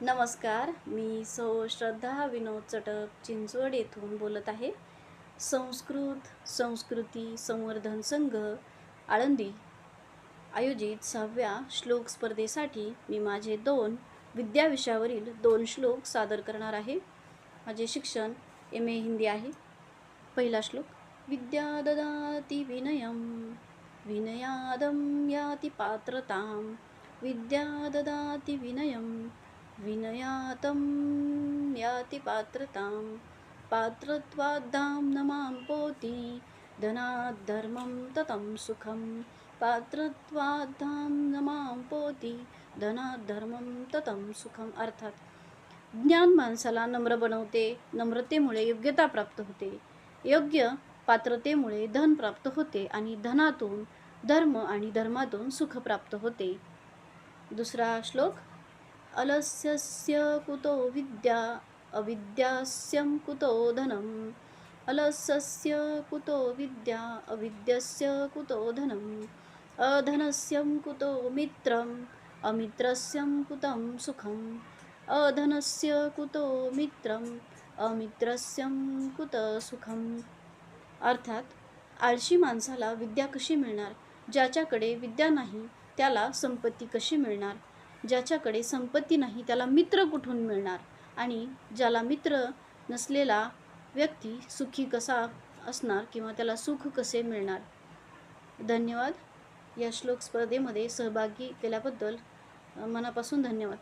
नमस्कार मी सौ श्रद्धा विनोद चटक चिंचवड येथून बोलत आहे. संस्कृत संस्कृती संवर्धन संघ आळंदी. आयोजित सहाव्या श्लोक स्पर्धेसाठी मी माझे दोन विद्याविषयावरील दोन श्लोक सादर करणार आहे. माझे शिक्षण एम ए हिंदी आहे. पहिला श्लोक विद्या ददाति विनयम विनयादं याती पात्रताम. विद्या ददाति विनयम विनयातं याति पात्रतां पात्रत्वाद्धां न मां पोति। धनात् धर्मं ततं सुखं पात्रत्वाद्धां न मां पोति। धनात् धर्मं ततं सुखम अर्थात ज्ञान माणसाला नम्र बनवते नम्रतेमुळे योग्यता प्राप्त होते। योग्य पात्रतेमुळे धन प्राप्त होते आणि धनातून धर्म आणि धर्मातून सुख प्राप्त होते। दुसरा श्लोक अलस्यस्य कुतो विद्या अविद्यास्यं कुतो धनम् अलस्यस्य कुतो विद्या अविद्यस्य कुतो धनम् अधनस्यं कुतो मित्रम् अमित्रस्यं कुतं सुखम्। अधनस्य कुतो मित्रम् अमित्रस्यं कुत सुखम। अर्थात आळशी माणसाला विद्या कशी मिळणार? ज्याच्याकडे विद्या नाही त्याला संपत्ती कशी मिळणार? ज्याच्याकडे संपत्ती नाही त्याला मित्र कुठून मिळणार? आणि ज्याला मित्र नसलेला व्यक्ती सुखी कसा असणार किंवा त्याला सुख कसे मिळणार? धन्यवाद. या श्लोक स्पर्धेमध्ये सहभागी केल्याबद्दल मनापासून धन्यवाद.